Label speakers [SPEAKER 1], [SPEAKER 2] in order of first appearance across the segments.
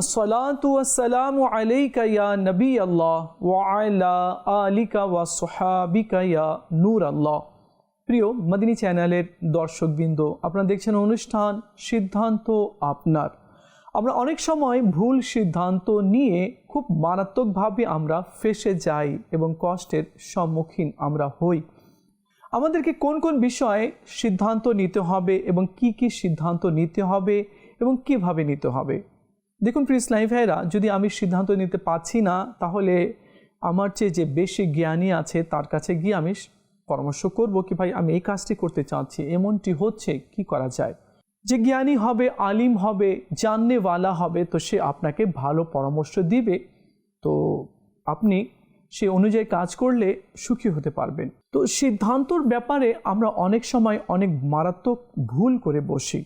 [SPEAKER 1] আসসালাম আলাইকা ইয়া নবী আল্লাহ ওয়ালা আলিকা ওয়া সোহাবিকা ইয়া নূর আল্লাহ প্রিয় মদিনী চ্যানেলের দর্শকবৃন্দ, আপনারা দেখছেন অনুষ্ঠান সিদ্ধান্ত আপনার। আমরা অনেক সময় ভুল সিদ্ধান্ত নিয়ে খুব মারাত্মকভাবে আমরা ফেসে যাই এবং কষ্টের সম্মুখীন আমরা হই। আমাদেরকে কোন কোন বিষয়ে সিদ্ধান্ত নিতে হবে এবং কি কি সিদ্ধান্ত নিতে হবে এবং কীভাবে নিতে হবে? দেখুন প্রিয় ইসলামী ভাইরা যদি আমি সিদ্ধান্ত নিতে পারছি না, তাহলে আমার চেয়ে যে বেশি জ্ঞানী আছে, তার কাছে গিয়ে আমি পরামর্শ করব কি ভাই, আমি এই কাজটি করতে চাচ্ছি। এমনটি হচ্ছে, কি করা যায়? যে জ্ঞানী হবে, আলিম হবে, জাননেওয়ালা হবে, তো সে আপনাকে ভালো পরামর্শ দিবে। তো আপনি সে অনুযায়ী কাজ করলে সুখী হতে পারবেন। তো সিদ্ধান্তর ব্যাপারে আমরা অনেক সময় অনেক মারাত্মক ভুল করে বসি।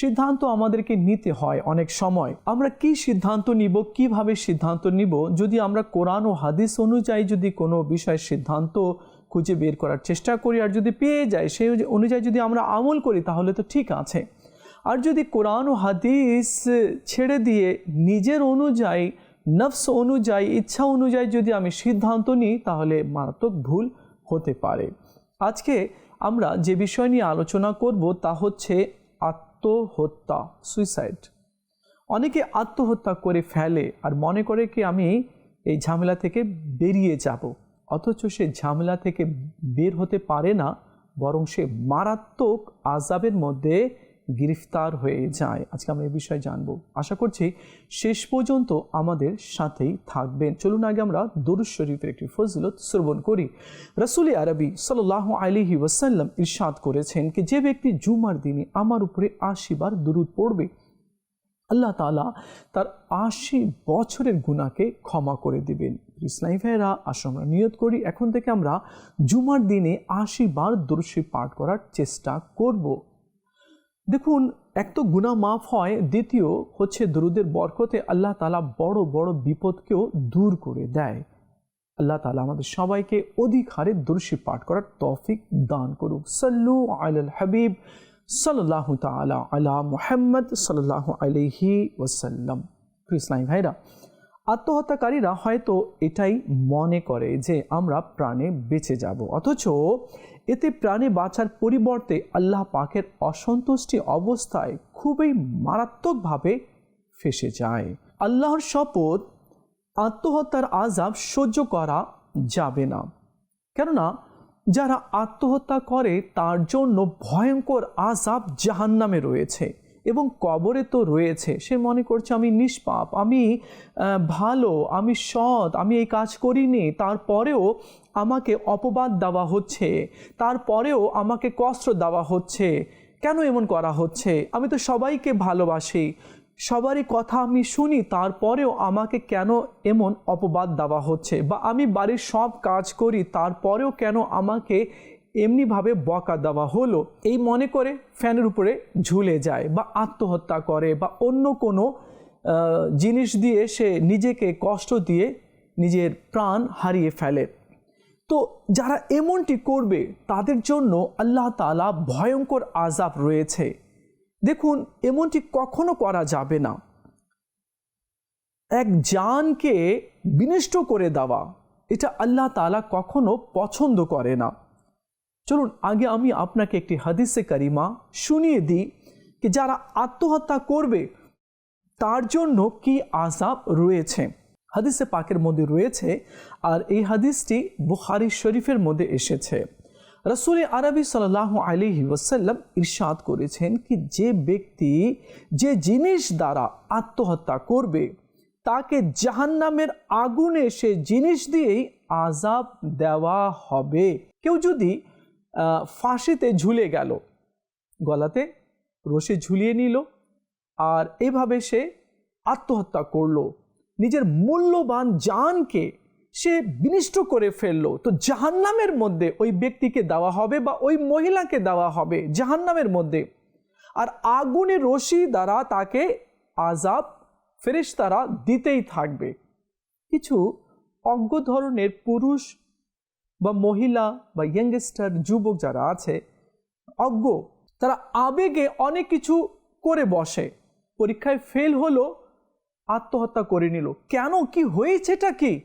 [SPEAKER 1] সিদ্ধান্ত আমাদেরকে নিতে হয় অনেক সময়। আমরা কি সিদ্ধান্ত নিব, কীভাবে সিদ্ধান্ত নিব, যদি আমরা কোরআন ও হাদিস অনুযায়ী যদি কোনো বিষয়ের সিদ্ধান্ত খুঁজে বের করার চেষ্টা করি আর যদি পেয়ে যাই, সেই অনুযায়ী যদি আমরা আমল করি, তাহলে তো ঠিক আছে। আর যদি কোরআন ও হাদিস ছেড়ে দিয়ে নিজের অনুযায়ী, নফস অনুযায়ী, ইচ্ছা অনুযায়ী যদি আমি সিদ্ধান্ত নিই, তাহলে মারাত্মক ভুল হতে পারে। আজকে আমরা যে বিষয় নিয়ে আলোচনা করব, তা হচ্ছে আত্মহত্যা সুইসাইড অনেকে আত্মহত্যা করে ফেলে আর মনে করে কি আমি এই ঝামেলা থেকে বেরিয়ে যাব। অথচ সে ঝামেলা থেকে বের হতে পারে না, বরং সে মারাত্মক আজাবের মধ্যে গ্রেফতার হয়ে যায়। আজকে আমরা এই বিষয়ে জানব। আশা করছি শেষ পর্যন্ত আমাদের সাথেই থাকবেন। চলুন আগে আমরা দরুদ শরীফের একটি ফজিলত শ্রবণ করি। রসুল আরবি সাল্লাহ আলিহি ওয়াসাল্লাম ইরশাদ করেছেন কি, যে ব্যক্তি জুমার দিনে আমার উপরে আশিবার দুরুদ পড়বে, আল্লাহ তালা তার আশি বছরের গুণাকে ক্ষমা করে দিবেন। ইসলামী ভাইয়েরা আসলে আমরা নিয়ত করি, এখন থেকে আমরা জুমার দিনে আশি বার দর্শী পাঠ করার চেষ্টা করব। দেখুন, এক তো গুণা মাফ হয়, দ্বিতীয় হচ্ছে দরুদের বরকতে আল্লাহ তালা বড় বড় বিপদকেও দূর করে দেয়। আল্লাহ তালা আমাদের সবাইকে অধিক হারে দর্শী পাঠ করার তৌফিক দান করুক। সাল্লু আল হাবিব সাল্লাহ তালা আলা মোহাম্মদ সাল্লাহ আলহি ওসাল্লাম ইসলাম ভাইরা আত্মহত্যাকারীরা হয়তো এটাই মনে করে যে আমরা প্রাণে বেঁচে যাব। অথচ এতে প্রাণে বাঁচার পরিবর্তে আল্লাহ পাকের অসন্তুষ্টি অবস্থায় খুবই মারাত্মকভাবে ফেসে যায়। আল্লাহর শপথ, আত্মহত্যার আজাব সহ্য করা যাবে না। কেননা, যারা আত্মহত্যা করে তার জন্য ভয়ঙ্কর আজাব জাহান্নামে রয়েছে এবং কবরে তো রয়েছে। সে মনে করছে, আমি নিষ্পাপ, আমি ভালো, আমি সৎ, আমি এই কাজ করিনি। তারপরেও আমাকে অপবাদ দেওয়া হচ্ছে, তারপরেও আমাকে কষ্ট দেওয়া হচ্ছে। কেন এমন করা হচ্ছে? আমি তো সবাইকে ভালোবাসি। সবারই কথা আমি শুনি, তারপরেও আমাকে কেন এমন অপবাদ দেওয়া হচ্ছে? বা আমি বাড়ির সব কাজ করি, তারপরেও কেন আমাকে এমনিভাবে বকা দেওয়া হলো? এই মনে করে ফ্যানের উপরে ঝুলে যায় বা আত্মহত্যা করে বা অন্য কোনো জিনিস দিয়ে সে নিজেকে কষ্ট দিয়ে নিজের প্রাণ হারিয়ে ফেলে। তো যারা এমনটি করবে, তাদের জন্য আল্লাহ তালা ভয়ঙ্কর আজাব রয়েছে। দেখুন, এমনটি কখনো করা যাবে না। এক জানকে বিনষ্ট করে দেওয়া, এটা আল্লাহ তালা কখনো পছন্দ করে না। চলুন, আগে আমি আপনাকে একটি হাদিসে কারিমা শুনিয়ে দিই যারা আত্মহত্যা করবে, তার জন্য কি আজাব রয়েছে। হাদিসে পাকের মধ্যে রয়েছে আর এই হাদিসটি বুখারি শরীফের মধ্যে এসেছে। রসুল আরবি সাল্লাহ আলিহি ওসাল্লাম ইরশাদ করেছেন কি যে ব্যক্তি যে জিনিস দ্বারা আত্মহত্যা করবে, তাকে জাহান্নামের আগুনে সে জিনিস দিয়েই আজাব দেওয়া হবে। কেউ যদি ফাঁসিতে ঝুলে গেল, গলাতে রশি ঝুলিয়ে নিল আর এভাবে সে আত্মহত্যা করল নিজের মূল্যবান জানকে সে বিনিষ্ট করে ফেলল। তো জাহান্নামের মধ্যে ওই ব্যক্তিকে দেওয়া হবে বা ওই মহিলাকে দেওয়া হবে, জাহান্নামের মধ্যে। আর আগুনে রশি দ্বারা তাকে আজাব ফেরেশতারা দিতেই থাকবে। কিছু অজ্ঞ ধরনের পুরুষ বা মহিলা বা ইয়াংস্টার, যুবক যারা আছে, অজ্ঞ, তারা আবেগে অনেক কিছু করে বসে। পরীক্ষায় ফেল হলো আত্মহত্যা করে নিল। কেন? কি হয়েছেটা কি?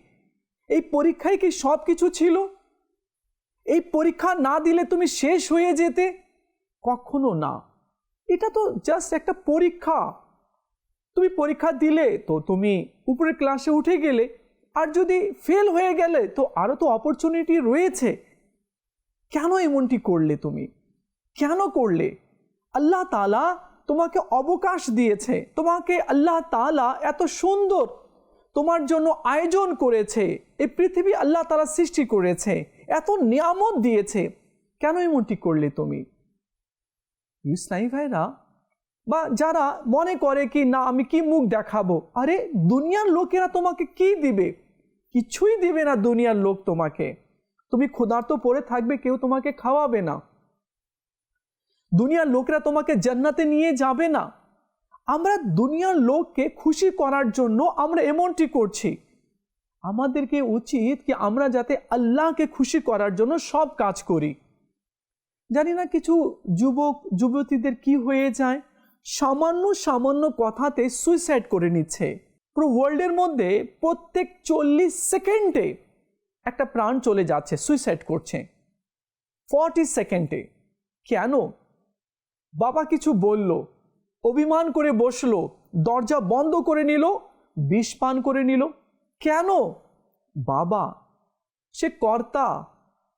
[SPEAKER 1] এই পরীক্ষায় কি সব কিছু ছিল? এই পরীক্ষা না দিলে তুমি শেষ হয়ে যেতে? কখনো না। এটা তো জাস্ট একটা পরীক্ষা। তুমি পরীক্ষা দিলে তো তুমি উপরের ক্লাসে উঠে গেলে, আর যদি ফেল হয়ে গেলে তো আরও তো অপরচুনিটি রয়েছে। কেন এমনটি করলে তুমি? কেন করলে? আল্লাহ তালা তোমাকে অবকাশ দিয়েছে। তোমাকে আল্লাহ তালা এত সুন্দর তোমার জন্য আয়োজন করেছে। এই পৃথিবী আল্লাহ তালা সৃষ্টি করেছে। এত নিয়ামত দিয়েছে। কেন এমনটি করলে তুমি? ইসলামী ভাইরা, বা যারা মনে করে কি, না, আমি কি মুখ দেখাবো? আরে, দুনিয়ার লোকেরা তোমাকে কি দিবে? কিছুই দিবে না দুনিয়ার লোক তোমাকে। তুমি ক্ষুধার্ত পড়ে থাকবে, কেউ তোমাকে খাওয়াবে না। দুনিয়ার লোকেরা তোমাকে জান্নাতে নিয়ে যাবে না। আমরা দুনিয়ার লোককে খুশি করার জন্য আমরা এমনটি করছি। আমাদেরকে উচিত কি আমরা যাতে আল্লাহকে খুশি করার জন্য সব কাজ করি। জানি না কিছু যুবক, যুবতীদের কি হয়ে যায়। সামান্য সামান্য কথাতে সুইসাইড করে নিচ্ছে। পুরো ওয়ার্ল্ডের মধ্যে প্রত্যেক চল্লিশ সেকেন্ডে একটা প্রাণ চলে যাচ্ছে সুইসাইড করছে। ফর্টি সেকেন্ডে। কেন? বাবা কিছু বলল, অভিমান করে বসল, দরজা বন্ধ করে নিল, বিষ পান করে নিল। কেন? বাবা, সে কর্তা,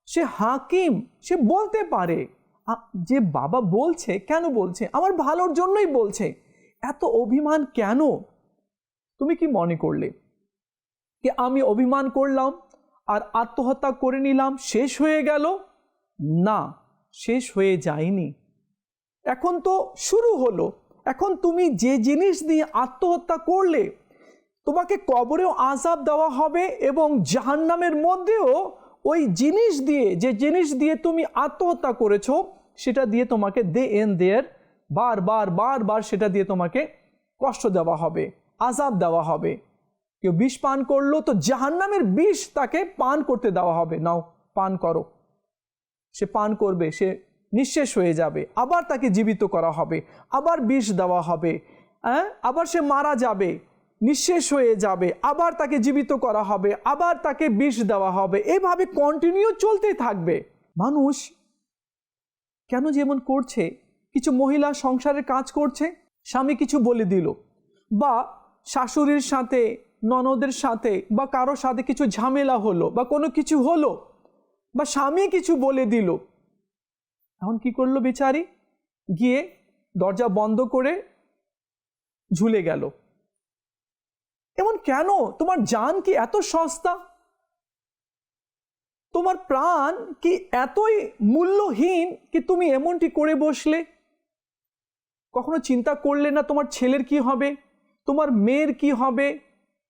[SPEAKER 1] সে হাকিম, সে বলতে পারে। যে বাবা বলছে, কেন বলছে? আমার ভালোর জন্যই বলছে। এত অভিমান কেন? তুমি কি মনে করলে? যে আমি অভিমান করলাম, আর আত্মহত্যা করে নিলাম, শেষ হয়ে গেল? না, শেষ হয়ে যায়নি। এখন তো শুরু হলো। এখন তুমি যে জিনিস দিয়ে আত্মহত্যা করলে, তোমাকে কবরেও আজাব দেওয়া হবে এবং জাহান্নামের মধ্যেও ওই জিনিস দিয়ে, যে জিনিস দিয়ে তুমি আত্মহত্যা করেছ, সেটা দিয়ে তোমাকে দে এন দেয়ার বার বার বার বার সেটা দিয়ে তোমাকে কষ্ট দেওয়া হবে আজাব দেওয়া হবে। কেউ বিষ পান করল তো জাহান্নামের বিষ তাকে পান করতে দেওয়া হবে। নাও, পান করো। সে পান করবে, সে নিঃশেষ হয়ে যাবে। আবার তাকে জীবিত করা হবে। আবার বিষ দেওয়া হবে। হ্যাঁ আবার সে মারা যাবে। নিঃশেষ হয়ে যাবে। আবার তাকে জীবিত করা হবে। আবার তাকে বিষ দেওয়া হবে। এভাবে কন্টিনিউ চলতেই থাকবে। মানুষ কেন যেমন করছে? কিছু মহিলা সংসারের কাজ করছে। স্বামী কিছু বলে দিল। বা শাশুড়ির সাথে, ননদের সাথে, বা কারোর সাথে কিছু ঝামেলা হলো, বা কোনো কিছু হলো, বা স্বামী কিছু বলে দিল। এখন কি করল বেচারি? গিয়ে দরজা বন্ধ করে ঝুলে গেল। এমন কেন? তোমার জান কি এত সস্তা? তোমার প্রাণ কি এতই মূল্যহীন কি তুমি এমনটি করে বসলে? কখনো চিন্তা করলে না তোমার ছেলের কি হবে? তোমার মেয়ের কি হবে?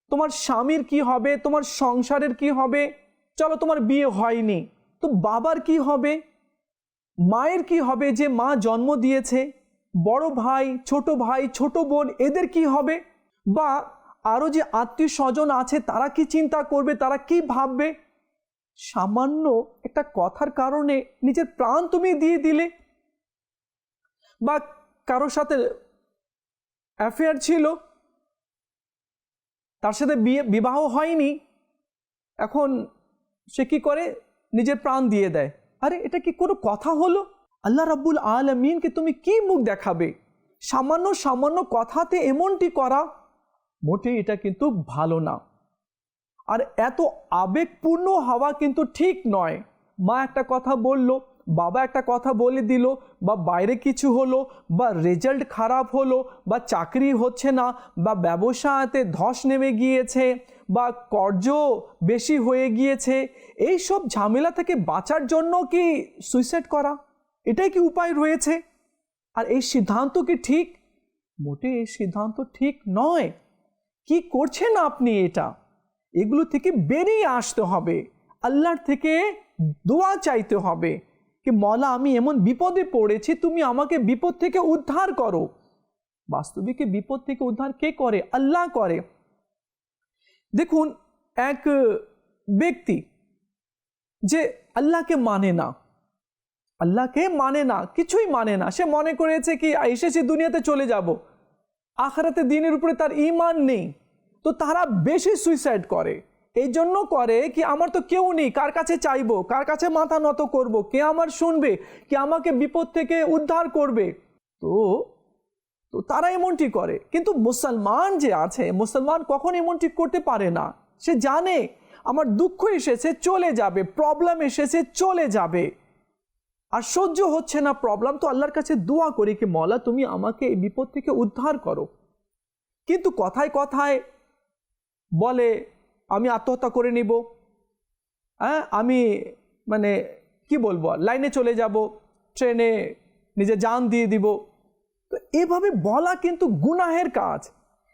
[SPEAKER 1] তোমার স্বামীর কি হবে? তোমার সংসারের কি হবে? চলো তোমার বিয়ে হয়নি। তো বাবার কি হবে? মায়ের কি হবে যে মা জন্ম দিয়েছে? বড় ভাই, ছোট ভাই, ছোট বোন, এদের কি হবে? বা আরও যে আত্মীয় স্বজন আছে, তারা কি চিন্তা করবে? তারা কি ভাববে? সামান্য একটা কথার কারণে নিজের প্রাণ তুমি দিয়ে দিলে। বা কারোর সাথে অ্যাফেয়ার ছিল, তার সাথে বিয়ে, বিবাহ হয়নি, এখন সে কি করে? নিজের প্রাণ দিয়ে দেয়। আরে, এটা কি কোনো কথা হলো? আল্লাহ রাব্বুল আলমিনকে তুমি কি মুখ দেখাবে? সামান্য সামান্য কথাতে এমনটি করা মোটে এটা কিন্তু ভালো না। আর এত আবেগপূর্ণ হওয়া কিন্তু ঠিক নয়। মা একটা কথা বলল বাবা একটা কথা বলে দিল, বা বাইরে কিছু হলো, বা রেজাল্ট খারাপ হলো, বা চাকরি হচ্ছে না, বা ব্যবসাতে ধস নেমে গিয়েছে, বা কর্জ বেশি হয়ে গিয়েছে, এই সব ঝামেলা থেকে বাঁচার জন্য কি সুইসাইড করা? এটাই কি উপায় রয়েছে? আর এই সিদ্ধান্ত কি ঠিক? মোটে এই সিদ্ধান্ত ঠিক নয়। কি করছেন আপনি এটা? এগুলো থেকে বেরিয়ে আসতে হবে। আল্লাহর থেকে দোয়া চাইতে হবে। কি মলা আমি এমন বিপদে পড়েছি তুমি আমাকে বিপদ থেকে উদ্ধার করো বাস্তবিক বিপদ থেকে উদ্ধার কে করে আল্লাহ করে দেখুন এক ব্যক্তি যে আল্লাহকে মানে না আল্লাহকে মানে না কিছুই মানে না সে মনে করেছে কি এসেছি দুনিয়াতে চলে যাব আখারাতে দিনের উপরে তার ইমান নেই তো তারা বেশি সুইসাইড করে এই জন্য করে কি আমার তো কেউ নেই, কার কাছে চাইব, কার কাছে মাথা নত করব, কে আমার শুনবে, কে আমাকে বিপদ থেকে উদ্ধার করবে? তো তো তারা এমনটি করে। কিন্তু মুসলমান যে আছে, মুসলমান কখন এমনটি করতে পারে না? সে জানে, আমার দুঃখ এসেছে, চলে যাবে প্রবলেম এসেছে, চলে যাবে। আর সহ্য হচ্ছে না প্রবলেম তো আল্লাহর কাছে দোয়া করি কি, মলা, তুমি আমাকে এই বিপদ থেকে উদ্ধার করো। কিন্তু কথায় কথায় বলে আমি আত্মহত্যা করে নিব। হ্যাঁ আমি মানে কি বলব, লাইনে চলে যাব, ট্রেনে নিজে যান দিয়ে দিব। তো এভাবে বলা কিন্তু গুনাহের কাজ।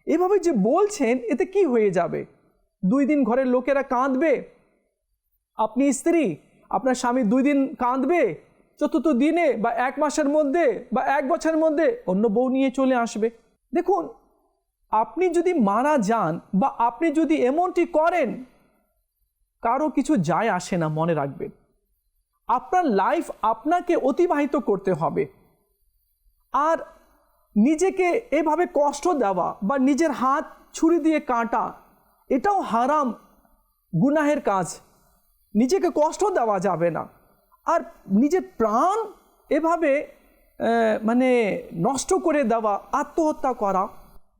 [SPEAKER 1] এভাবে যে বলছেন, এতে কি হয়ে যাবে? দুই দিন ঘরের লোকেরা কাঁদবে। আপনি স্ত্রী, আপনার স্বামী দুই দিন কাঁদবে, চতুর্থ দিনে বা এক মাসের মধ্যে বা এক বছরের মধ্যে অন্য বউ নিয়ে চলে আসবে। দেখুন আপনি যদি মারা যান বা আপনি যদি এমনটি করেন, কারও কিছু যায় আসে না মনে রাখবেন আপনার লাইফ আপনাকে অতিবাহিত করতে হবে। আর নিজেকে এভাবে কষ্ট দেওয়া বা নিজের হাত ছুরি দিয়ে কাটা, এটাও হারাম গুনাহের কাজ। নিজেকে কষ্ট দেওয়া যাবে না। আর নিজের প্রাণ এভাবে মানে নষ্ট করে দেওয়া, আত্মহত্যা করা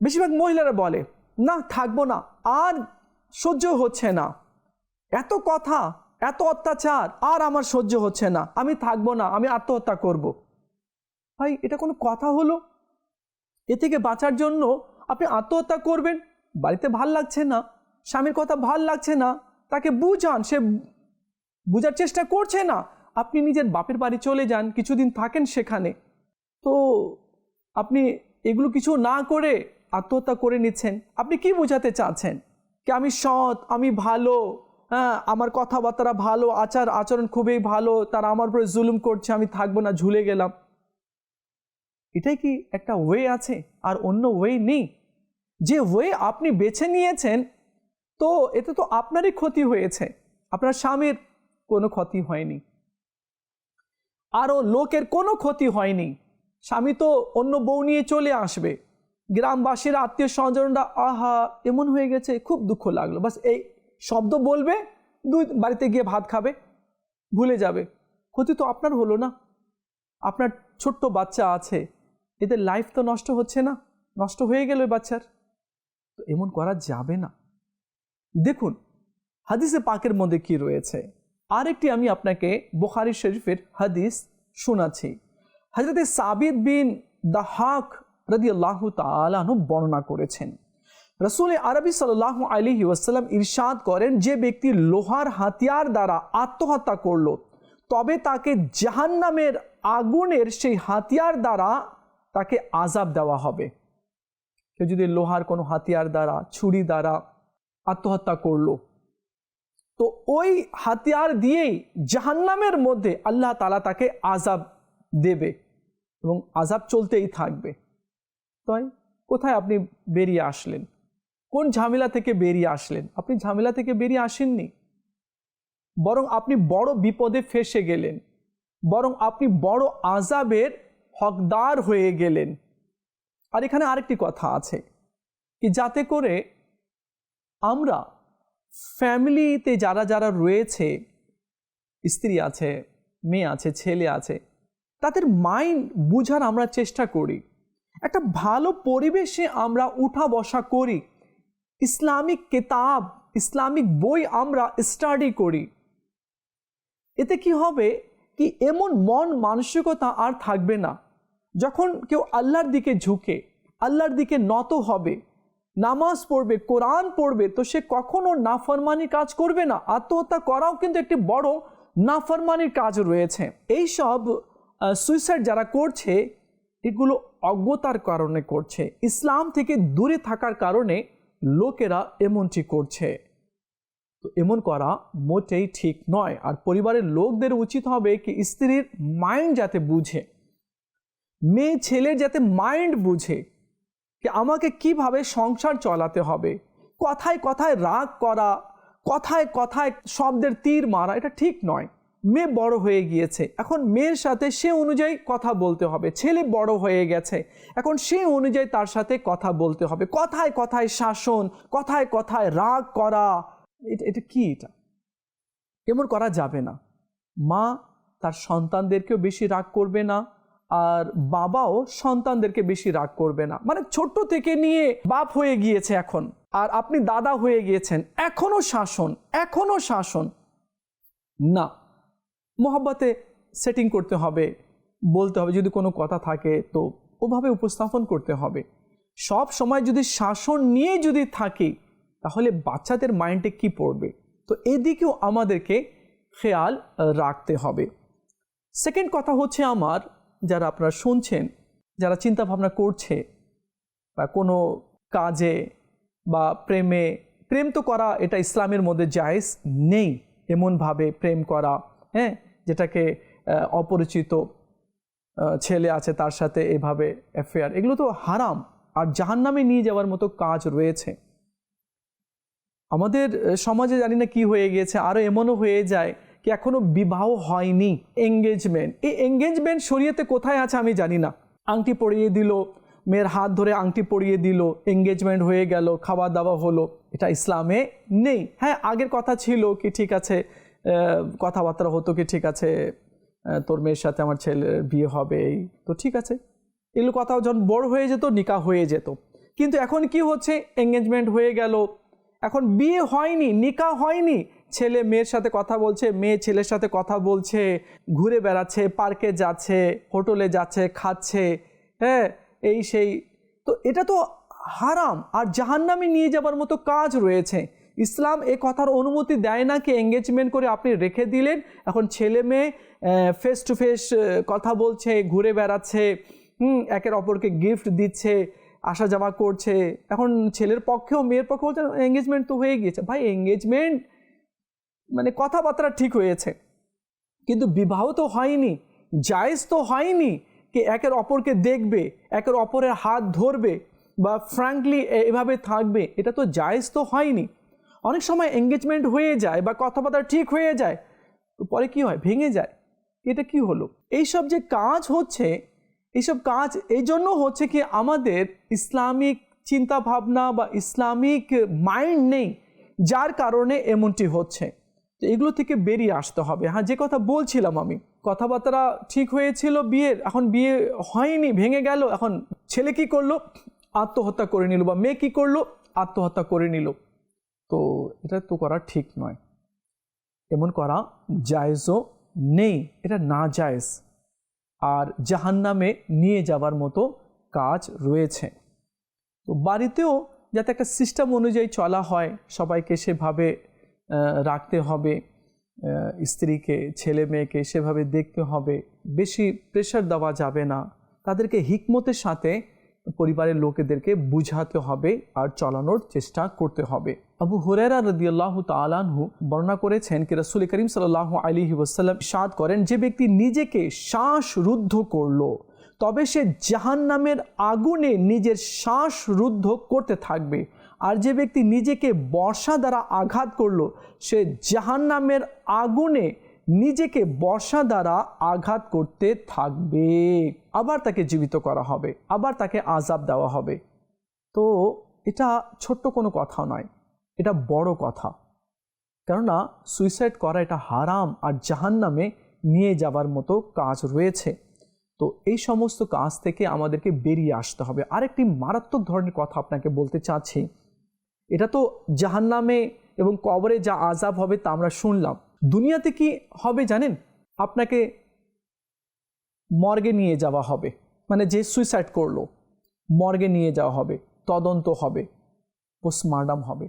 [SPEAKER 1] বেশিরভাগ মহিলারা বলে, না, থাকব না, আর সহ্য হচ্ছে না। এত কথা, এত অত্যাচার, আর আমার সহ্য হচ্ছে না। আমি থাকব না, আমি আত্মহত্যা করব। ভাই, এটা কোনো কথা হলো? এ থেকে বাঁচার জন্য আপনি আত্মহত্যা করবেন? বাড়িতে ভালো লাগছে না, স্বামীর কথা ভালো লাগছে না, তাকে বুঝান, সে বুঝার চেষ্টা করছে না। আপনি নিজের বাপের বাড়ি চলে যান, কিছুদিন থাকেন সেখানে। তো আপনি এগুলো কিছু না করে আত্মহত্যা করে নিচ্ছেন। আপনি কি বোঝাতে চাচ্ছেন? কি আমি সৎ? আমি ভালো? হ্যাঁ আমার কথাবার্তা ভালো, আচার আচরণ খুবই ভালো, তারা আমার উপরে জুলুম করছে, আমি থাকব না, ঝুলে গেলাম। এটাই কি একটা ওয়ে আছে? আর অন্য ওয়ে নেই? যে ওয়ে আপনি বেছে নিয়েছেন, তো এতে তো আপনারই ক্ষতি হয়েছে। আপনার স্বামীর কোনো ক্ষতি হয়নি। আরও লোকের কোনো ক্ষতি হয়নি। স্বামী তো অন্য বউ নিয়ে চলে আসবে। গ্রামবাসীর আত্মীয় স্বজনরা আহা, এমন হয়ে গেছে, খুব দুঃখ লাগল। বাস এই শব্দ বলবে, দুই বাড়িতে গিয়ে ভাত খাবে, ভুলে যাবে। ক্ষতি তো আপনার হলো না। আপনার ছোট্ট বাচ্চা আছে এদের লাইফ তো নষ্ট হচ্ছে না, নষ্ট হয়ে গেল বাচ্চার। তো এমন করা যাবে না। দেখুন, হাদিসে পাকের মধ্যে কি রয়েছে? আরেকটি আমি আপনাকে বোখারি শরীফের হাদিস শোনাচ্ছি। হজরতে সাবিদ বিন দাহাক রদি আল্লাহ বর্ণনা করেছেন। রসুল আরবি সাল্লাহ আলী ওয়াসাল্লাম ইরশাদ করেন, যে ব্যক্তি লোহার হাতিয়ার দ্বারা আত্মহত্যা করল, তবে তাকে জাহান্নামের আগুনের সেই হাতিয়ার দ্বারা তাকে আজাব দেওয়া হবে। কেউ যদি লোহার কোনো হাতিয়ার দ্বারা, ছুরি দ্বারা আত্মহত্যা করল, তো ওই হাতিয়ার দিয়েই জাহান্নামের মধ্যে আল্লাহ তালা তাকে আজাব দেবে এবং আজাব চলতেই থাকবে। তাই কোথায় আপনি বেরিয়ে আসলেন? কোন ঝামেলা থেকে বেরিয়ে আসলেন? আপনি ঝামেলা থেকে বেরিয়ে আসেননি? বরং আপনি বড় বিপদে ফেসে গেলেন। বরং আপনি বড় আজাবের হকদার হয়ে গেলেন। আর এখানে আরেকটি কথা আছে কি, যাতে করে আমরা ফ্যামিলিতে যারা যারা রয়েছে, স্ত্রী আছে, মেয়ে আছে, ছেলে আছে, তাদের মাইন্ড বুঝার আমরা চেষ্টা করি। একটা ভালো পরিবেশে আমরা উঠা বসা করি। ইসলামিক কেতাব, ইসলামিক বই আমরা স্টাডি করি। এতে কি হবে কি এমন মন মানসিকতা আর থাকবে না। যখন কেউ আল্লাহর দিকে ঝুঁকে, আল্লাহর দিকে নত হবে, নামাজ পড়বে, কোরআন পড়বে, তো সে কখনো নাফরমানি কাজ করবে না। আত্মহত্যা করাও কিন্তু একটি বড় নাফরমানির কাজ রয়েছে। এই সব সুইসাইড যারা করছে এগুলো অজ্ঞতার কারণে করছে। ইসলাম থেকে দূরে থাকার কারণে লোকেরা এমনটি করছে। তো এমন করা মোটেই ঠিক নয়। আর পরিবারের লোকদের উচিত হবে কি স্ত্রীর মাইন্ড যাতে বুঝে, মেয়ে ছেলের যাতে মাইন্ড বুঝে কি আমাকে কীভাবে সংসার চলাতে হবে, কথায় কথায় রাগ করা, কথায় কথায় শব্দের তীর মারা, এটা ঠিক নয়। মেয়ে বড় হয়ে গিয়েছে। এখন মেয়ের সাথে সে অনুযায়ী কথা বলতে হবে। ছেলে বড় হয়ে গেছে। এখন সে অনুযায়ী তার সাথে কথা বলতে হবে। কথায় কথায় শাসন, কথায় কথায় রাগ করা। এটা এটা কি এটা? এমন করা যাবে না। মা তার সন্তানদেরকেও বেশি রাগ করবে না আর বাবাও সন্তানদেরকে বেশি রাগ করবে না। মানে ছোট্ট থেকে নিয়ে বাপ হয়ে গিয়েছে এখন। আর আপনি দাদা হয়ে গিয়েছেন। এখনও শাসন এখনও শাসন। না। মোহাব্বতে সেটিং করতে হবে, বলতে হবে যদি কোনো কথা থাকে তো ওভাবে উপস্থাপন করতে হবে। সব সময় যদি শাসন নিয়ে যদি থাকি, তাহলে বাচ্চাদের মাইন্ডে কি পড়বে? তো এদিকেও আমাদেরকে খেয়াল রাখতে হবে। সেকেন্ড কথা হচ্ছে আমার, যারা আপনারা শুনছেন, যারা চিন্তা ভাবনা করছে, বা কোনো কাজে বা প্রেমে, প্রেম তো করা এটা ইসলামের মধ্যে জায়েজ নেই, এমনভাবে প্রেম করা হ্যাঁ? যেটাকে অপরিচিত ছেলে আছে তার সাথে এভাবে অ্যাফেয়ার এগুলো তো হারাম, আর জাহান্নামে নিয়ে যাওয়ার মতো কাজ রয়েছে। আমাদের সমাজে জানি না কি হয়ে গিয়েছে, আরও এমনও হয়ে যায় কি এখনও বিবাহ হয়নি। এঙ্গেজমেন্ট এই এঙ্গেজমেন্ট শরীয়তে কোথায় আছে আমি জানি না। আংটি পরিয়ে দিল, মেয়ের হাত ধরে আংটি পরিয়ে দিল এঙ্গেজমেন্ট হয়ে গেল খাওয়া দাওয়া হলো। এটা ইসলামে নেই। হ্যাঁ আগের কথা ছিল কি ঠিক আছে কথাবার্তা হতো কি, ঠিক আছে তোর মেয়ের সাথে আমার ছেলের বিয়ে হবে তো ঠিক আছে। এগুলো কথা যখন বড় হয়ে যেত নিকা হয়ে যেত। কিন্তু এখন কি হচ্ছে? এঙ্গেজমেন্ট হয়ে গেল। এখন বিয়ে হয়নি নিকা হয়নি। ছেলে মেয়ের সাথে কথা বলছে, মেয়ে ছেলের সাথে কথা বলছে, ঘুরে বেড়াচ্ছে, পার্কে যাচ্ছে, হোটেলে যাচ্ছে, খাচ্ছে হ্যাঁ এই সেই। তো এটা তো হারাম। আর জাহান্নামে নিয়ে যাবার মতো কাজ রয়েছে। ইসলাম এ কথার অনুমতি দেয় না কি এঙ্গেজমেন্ট করে আপনি রেখে দিলেন? এখন ছেলে মেয়ে ফেস টু ফেস কথা বলছে, ঘুরে বেড়াচ্ছে, হুম, একের অপরকে গিফট দিচ্ছে আসা যাওয়া করছে। এখন ছেলের পক্ষেও, মেয়ের পক্ষেও বলছে এঙ্গেজমেন্ট তো হয়ে গিয়েছে। ভাই এঙ্গেজমেন্ট মানে কথাবার্তা ঠিক হয়েছে। কিন্তু বিবাহ তো হয়নি, জায়েজ তো হয়নি কি একের অপরকে দেখবে, একের অপরের হাত ধরবে বা ফ্র্যাঙ্কলি এভাবে থাকবে। এটা তো জায়েজ তো হয়নি। অনেক সময় এঙ্গেজমেন্ট হয়ে যায় বা কথাবার্তা ঠিক হয়ে যায়, তো পরে কি হয়? ভেঙে যায়। এটা কি হলো? এইসব যে কাজ হচ্ছে, এইসব কাজ এই জন্য হচ্ছে কি আমাদের ইসলামিক চিন্তা ভাবনা বা ইসলামিক মাইন্ড নেই, যার কারণে এমনটি হচ্ছে। তো এগুলো থেকে বেরিয়ে আসতে হবে। হ্যাঁ যে কথা বলছিলাম আমি, কথাবার্তা ঠিক হয়েছিল বিয়ের, এখন বিয়ে হয়নি, ভেঙে গেল, এখন ছেলে কি করল? আত্মহত্যা করে নিল বা মেয়ে কি করল? আত্মহত্যা করে নিল। তো এটা তো করা ঠিক নয়। এমন করা জায়জও নেই, এটা না জায়েজ। আর জাহান্নামে নিয়ে যাবার মতো কাজ রয়েছে। তো বাড়িতেও যাতে একটা সিস্টেম অনুযায়ী চলা হয়, সবাইকে সেভাবে রাখতে হবে স্ত্রীকে, ছেলে মেয়েকে সেভাবে দেখতে হবে, বেশি প্রেশার দেওয়া যাবে না। তাদেরকে হিকমতের সাথে পরিবারের লোকেদেরকে বুঝাতে হবে আর চলানোর চেষ্টা করতে হবে। আবু হুরেরা রদিয়াল্লাহ তালানহু বর্ণনা করেছেন কি রসুল করিম সাল্লাহ আলী ওসাল্লাম সাদ করেন, যে ব্যক্তি নিজেকে শ্বাসরুদ্ধ করল, তবে সে জাহান্নামের আগুনে নিজের শ্বাস রুদ্ধ করতে থাকবে। আর যে ব্যক্তি নিজেকে বর্ষা দ্বারা আঘাত করল, সে জাহান্নামের আগুনে নিজেকে বর্ষা দ্বারা আঘাত করতে থাকবে। আবার তাকে জীবিত করা হবে, আবার তাকে আজাব দেওয়া হবে। তো এটা ছোট্ট কোনো কথা নয়, এটা বড় কথা। কেননা সুইসাইড করা এটা হারাম আর জাহান্নামে নিয়ে যাবার মতো কাজ রয়েছে। তো এই সমস্ত কাজ থেকে আমাদেরকে বেরিয়ে আসতে হবে। আরেকটি মারাত্মক ধরনের কথা আপনাকে বলতে চাচ্ছি। এটা তো জাহান্নামে এবং কবরে যা আজাব হবে তা আমরা শুনলাম। দুনিয়াতে কি হবে জানেন? আপনাকে মর্গে নিয়ে যাওয়া হবে। মানে যে সুইসাইড করল, মর্গে নিয়ে যাওয়া হবে, তদন্ত হবে পোস্টমার্টাম হবে।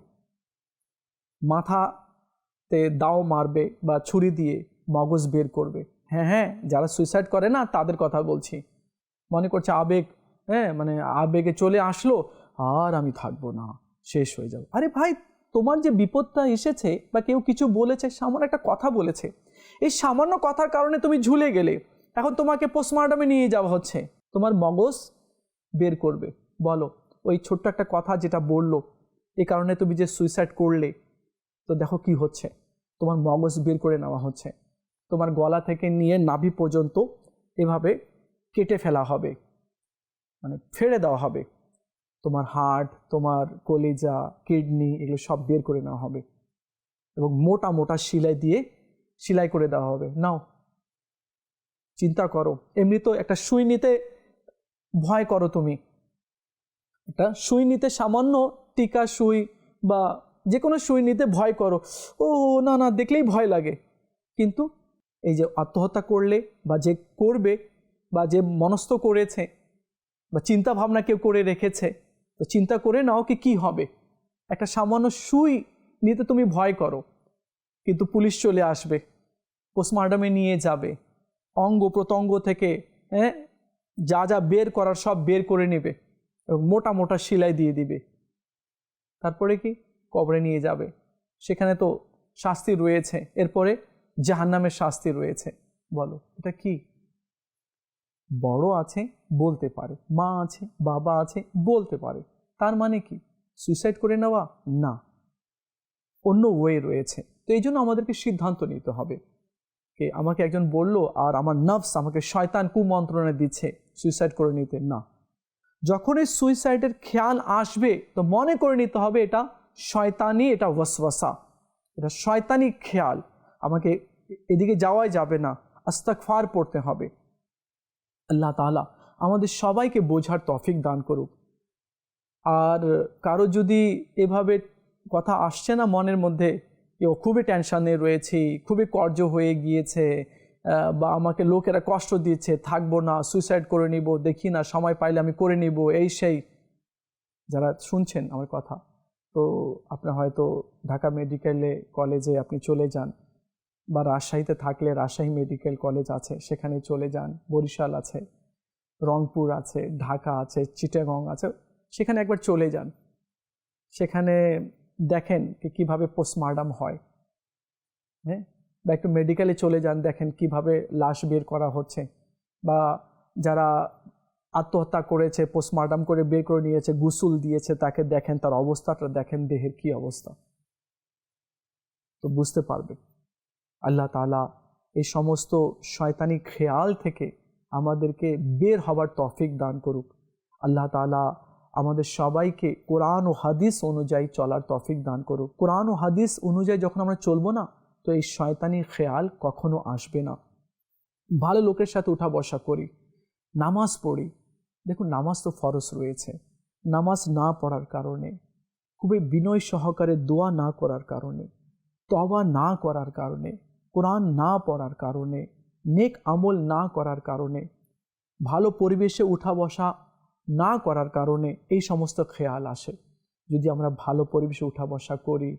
[SPEAKER 1] মাথাতে দাও মারবে বা ছুরি দিয়ে মগজ বের করবে। হ্যাঁ হ্যাঁ যারা সুইসাইড করে না, তাদের কথা বলছি। মনে করছে আবেগ হ্যাঁ মানে আবেগে চলে আসলো, আর আমি থাকব না, শেষ হয়ে যাবে। আরে ভাই তোমার যে বিপদটা এসেছে বা কেউ কিছু বলেছে, সামান্য একটা কথা বলেছে, এই সামান্য কথার কারণে তুমি ঝুলে গেলে, এখন তোমাকে পোস্টমর্টমে নিয়ে যাওয়া হচ্ছে। তোমার মগজ বের করবে। বলো, ওই ছোট্ট একটা কথা যেটা বলল এই কারণে তুমি যে সুইসাইড করলে, তো দেখো কি হচ্ছে। তোমার মগজ বের করে নেওয়া হচ্ছে। তোমার গলা থেকে নিয়ে নাভি পর্যন্ত এভাবে কেটে ফেলা হবে। মানে ফেড়ে দেওয়া হবে। তোমার হার্ট তোমার কলিজা কিডনি এগুলো সব বের করে নেওয়া হবে। এবং মোটা মোটা শিলাই দিয়ে সিলাই করে দেওয়া হবে। নাও, চিন্তা করো। এমনি তো একটা সুই নিতে ভয় করো তুমি। একটা সুই নিতে সামান্য টিকা সুই বা যে কোনো সুই নিতে ভয় করো। ও, না না, দেখলেই ভয় লাগে। কিন্তু এই যে আত্মহত্যা করলে বা যে করবে বা যে মনস্থ করেছে বা চিন্তা ভাবনা কেউ করে রেখেছে তো চিন্তা করে নাও কি কি হবে। একটা সামান্য সুই নিতে তুমি ভয় করো। কিন্তু পুলিশ চলে আসবে, পোস্টমর্টমে নিয়ে যাবে। অঙ্গ প্রত্যঙ্গ থেকে হ্যাঁ যা যা বের করার সব বের করে নেবে এবং মোটা মোটা সেলাই দিয়ে দিবে। তারপরে কি? কবরে নিয়ে যাবে। সেখানে তো শাস্তি রয়েছে। এরপরে জাহান্নামের শাস্তি রয়েছে। বলো, এটা কি? বড় আছে, বলতে পারে। মা আছে, বাবা আছে, বলতে পারে। তার মানে কি? সুইসাইড করে নেওয়া? না। অন্য ওয়ে রয়েছে। তো এই জন্য আমাদেরকে সিদ্ধান্ত নিতে হবে। কে, আমাকে একজন বলল, আর আমার নার্ভস আমাকে শয়তান কুমন্ত্রণা দিচ্ছে সুইসাইড করে নিতে। না। যখন এই সুইসাইডের খেয়াল আসবে, তো মনে করে নিতে হবে এটা শয়তানি, এটা ওয়াসওয়াসা। এটা শয়তানি খেয়াল। আমাকে এদিকে যাওয়াই যাবে না। আস্তাকফার পড়তে হবে। আল্লাহ তালা আমাদের সবাইকে বোঝার তফিক দান করুক। আর কারও যদি এভাবে কথা আসছে না মনের মধ্যে কেউ খুবই টেনশানে রয়েছি, খুবই কর্য হয়ে গিয়েছে বা আমাকে লোকেরা কষ্ট দিচ্ছে, থাকব না সুইসাইড করে নিব, দেখি না, সময় পাইলে আমি করে নিব, এই সেই। যারা শুনছেন আমার কথা, তো আপনার হয়তো ঢাকা মেডিকেলে কলেজে আপনি চলে যান। বা রাজশাহীতে থাকলে রাজশাহী মেডিকেল কলেজ আছে, সেখানে চলে যান। বরিশাল আছে, রংপুর আছে, ঢাকা আছে, চিটাগং আছে, সেখানে একবার চলে যান। সেখানে দেখেন কি, কীভাবে পোস্টমার্টাম হয়। হ্যাঁ? বা একটু মেডিকেলে চলে যান, দেখেন কীভাবে লাশ বের করা হচ্ছে। বা যারা আত্মহত্যা করেছে পোস্টমার্টাম করে বের করে নিয়েছে, গুসুল দিয়েছে, তাকে দেখেন, তার অবস্থাটা দেখেন, দেহের কি অবস্থা। তো বুঝতে পারবে। আল্লাহ তালা এই সমস্ত শয়তানি খেয়াল থেকে আমাদেরকে বের হবার তফিক দান করুক। আল্লাহ তালা আমাদের সবাইকে কোরআন ও হাদিস অনুযায়ী চলার তফিক দান করুক। কোরআন ও হাদিস অনুযায়ী যখন আমরা চলবো না, তো এই শয়তানি খেয়াল কখনো আসবে না। ভালো লোকের সাথে উঠা বসা করি, নামাজ পড়ি। দেখুন, নামাজ তো ফরস রয়েছে। নামাজ না পড়ার কারণে, খুবই বিনয় সহকারে দোয়া না করার কারণে তবা না করার কারণে কোরআন না পড়ার কারণে, নেক আমল না করার কারণে, ভালো পরিবেশে উঠা বসা না করার কারণে এই সমস্ত খেয়াল আসে। যদি আমরা ভালো পরিবেশে উঠা বসা করি,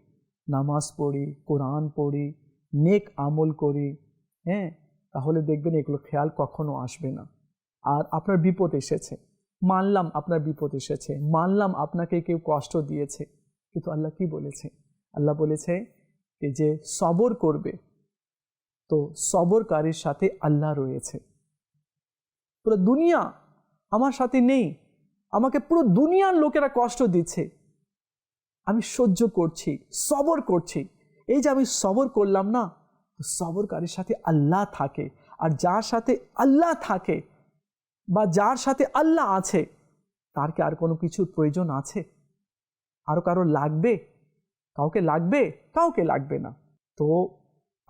[SPEAKER 1] নামাজ পড়ি, কোরআন পড়ি, নেক আমল করি হ্যাঁ তাহলে দেখবেন এগুলো খেয়াল কখনো আসবে না। আর আপনার বিপদ এসেছে। মানলাম আপনার বিপদ এসেছে। মানলাম আপনাকে কেউ কষ্ট দিয়েছে। কিন্তু আল্লাহ কি বলেছে? আল্লাহ বলেছে যে সবর করবে তো সবরকারীর সাথে আল্লাহ রয়েছে। পুরো দুনিয়া আমার সাথে নেই। আমাকে পুরো দুনিয়ার লোকেরা কষ্ট দিচ্ছে। আমি সহ্য করছি, সবর করছি। এই যে আমি সবর করলাম না সবরকারীর সাথে আল্লাহ থাকে। আর যার সাথে আল্লাহ থাকে বা যার সাথে আল্লাহ আছে, তার কি আর কোনো কিছুর প্রয়োজন আছে? আরও কারও লাগবে? কাউকে লাগবে? কাউকে লাগবে না। তো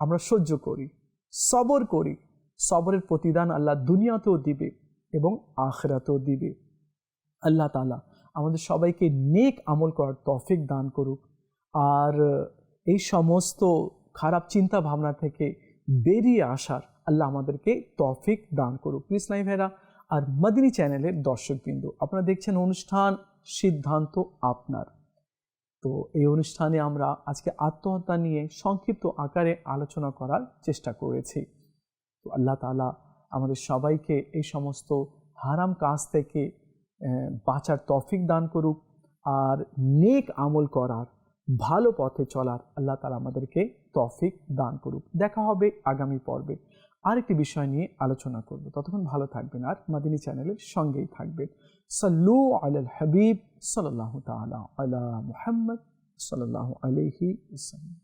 [SPEAKER 1] আমরা সহ্য করি, সবর করি। সবরের প্রতিদান আল্লাহ দুনিয়াতেও দিবে এবং আখরাতেও দিবে। আল্লাহ তালা আমাদের সবাইকে নেক আমল করার তফিক দান করুক। আর এই সমস্ত খারাপ চিন্তা ভাবনা থেকে বেরিয়ে আসার আল্লাহ আমাদেরকে তফিক দান করুক। প্লিজ নাই ভাইরা, আর মদিনী চ্যানেলের দর্শকবিন্দু, আপনারা দেখছেন অনুষ্ঠান সিদ্ধান্ত আপনার। তো এই অনুষ্ঠানে আমরা আজকে আত্মহত্যা নিয়ে সংক্ষিপ্ত আকারে আলোচনা করার চেষ্টা করেছি। তো আল্লাহ তালা আমাদের সবাইকে এই সমস্ত হারাম কাজ থেকে বাঁচার তফিক দান করুক আর নেক আমল করার ভালো পথে চলার আল্লাহ তালা আমাদেরকে তফিক দান করুক। দেখা হবে আগামী পর্বে। আরেকটি বিষয় নিয়ে আলোচনা করব। ততক্ষণ ভালো থাকবেন আর মাদিনী চ্যানেলের সঙ্গেই থাকবেন। সাল্লু আল হাবিব সাল্লাহ তালা আলা মুহাম্মদ সাল্লাহ আলহি ইসলাম